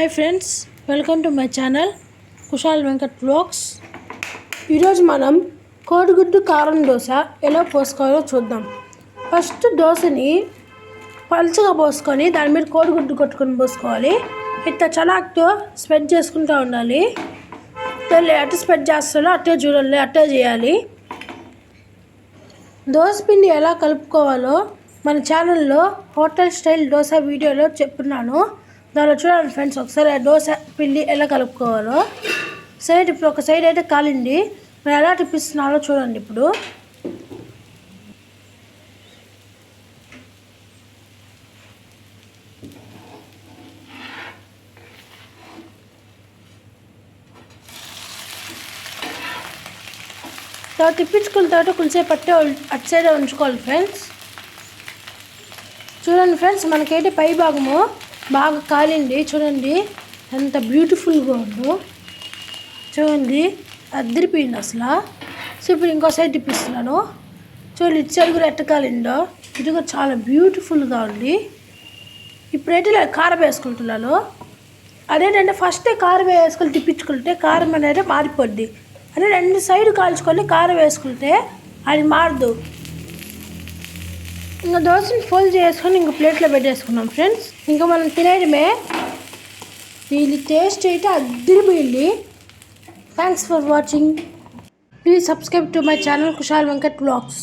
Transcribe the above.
Hi friends welcome to my channel Kushal Venkat blogs ఈరోజు మనం కోడిగుడ్డు కారం దోశ ఎలా పోసుకోవాలో చూద్దాం. ఫస్ట్ దోశని పలుచగా పోసుకొని దాని మీద కోడిగుడ్డు కొట్టుకొని పోసుకోవాలి. ఇంత చలాక్తో స్ప్రెడ్ చేసుకుంటూ ఉండాలి. అటు స్ప్రెడ్ చేస్తారో అట్టే చూడాలి అట్టే చేయాలి. దోశ పిండి ఎలా కలుపుకోవాలో మన ఛానల్లో హోటల్ స్టైల్ దోశ వీడియోలో చెప్తున్నాను. దానిలో చూడండి ఫ్రెండ్స్ ఒకసారి దోశ పిండి ఎలా కలుపుకోవాలో. సైడ్ ఇప్పుడు ఒక సైడ్ అయితే కాలింది. నేను ఎలా తిప్పిస్తున్నారో చూడండి ఇప్పుడు. తర్వాత తిప్పించుకున్న తర్వాత కొంచెం పట్టే అటు సైడ్ ఉంచుకోవాలి ఫ్రెండ్స్ చూడండి ఫ్రెండ్స్ మనకైతే పై భాగము బాగా కాలింది చూడండి. ఎంత బ్యూటిఫుల్గా ఉందో. చూడండి అద్దరిపోయింది అసలు. సో ఇప్పుడు ఇంకో సైడ్ తిప్పిస్తున్నాను చూడండి ఇటు సైడ్ కూడా ఎట్ట కాలిందో. ఇది కూడా చాలా బ్యూటిఫుల్గా ఉంది. ఇప్పుడైతే కారం వేసుకుంటున్నాను. అదేంటంటే ఫస్టే కారం వేసుకొని తిప్పించుకుంటే కారం అనేది మారిపోద్ది. అదే రెండు సైడ్ కాల్చుకొని కారం వేసుకుంటే అది మారదు. ఇంకా దోశని ఫోల్డ్ చేసుకొని ఇంక ప్లేట్లో పెట్టేసుకున్నాం ఫ్రెండ్స్. ఇంకా మనం తినేయడమే. దీని టేస్ట్ అయితే అద్దరిపోయింది thanks for watching please subscribe to my channel Kushal Venkat blogs